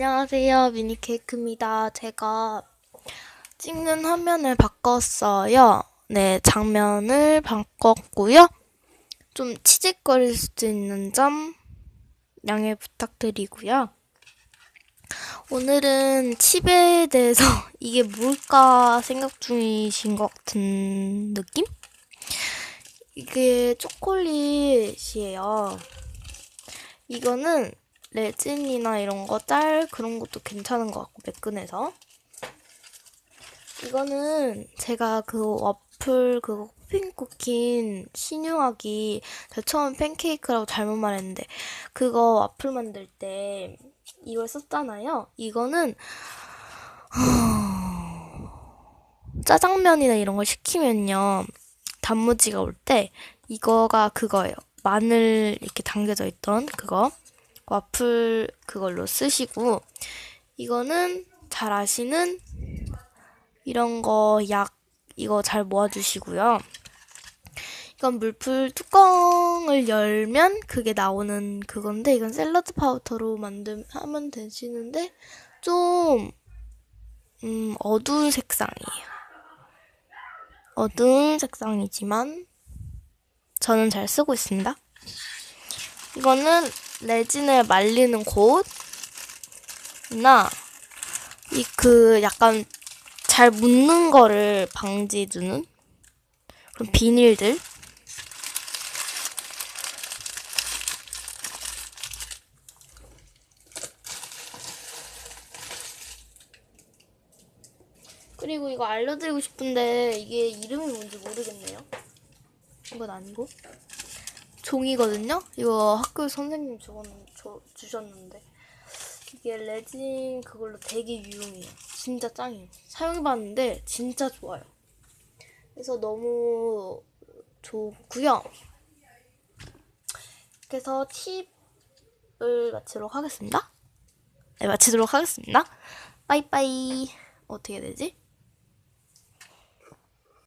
안녕하세요. 미니 케이크입니다. 제가 찍는 화면을 바꿨어요. 네, 장면을 바꿨고요. 좀 치직거릴 수도 있는 점 양해 부탁드리고요. 오늘은 칩에 대해서 이게 뭘까 생각 중이신 것 같은 느낌? 이게 초콜릿이에요. 이거는 레진이나 이런 거 짤 그런 것도 괜찮은 것 같고 매끈해서 이거는 제가 그 와플 그거 핑 쿠킨 신유하기 제가 처음 팬케이크라고 잘못 말했는데 그거 와플 만들 때 이걸 썼잖아요. 이거는 짜장면이나 이런 걸 시키면요 단무지가 올 때 이거가 그거예요. 마늘 이렇게 담겨져 있던 그거 와플 그걸로 쓰시고 이거는 잘 아시는 이런 거 약 이거 잘 모아주시고요. 이건 물풀 뚜껑을 열면 그게 나오는 그건데 이건 샐러드 파우더로 만들 하면 되시는데 좀 음, 어두운 색상이에요. 어두운 색상이지만 저는 잘 쓰고 있습니다. 이거는 레진을 말리는 곳이나 이 그 약간 잘 묻는 거를 방지해주는 그런 비닐들 그리고 이거 알려드리고 싶은데 이게 이름이 뭔지 모르겠네요. 이건 아니고 종이거든요. 이거 학교 선생님 저건 저 주셨는데 이게 레진 그걸로 되게 유용해요. 진짜 짱이에요. 사용해봤는데 진짜 좋아요. 그래서 너무 좋고요. 그래서 팁을 마치도록 하겠습니다. 네, 마치도록 하겠습니다. 빠이빠이. 어떻게 되지?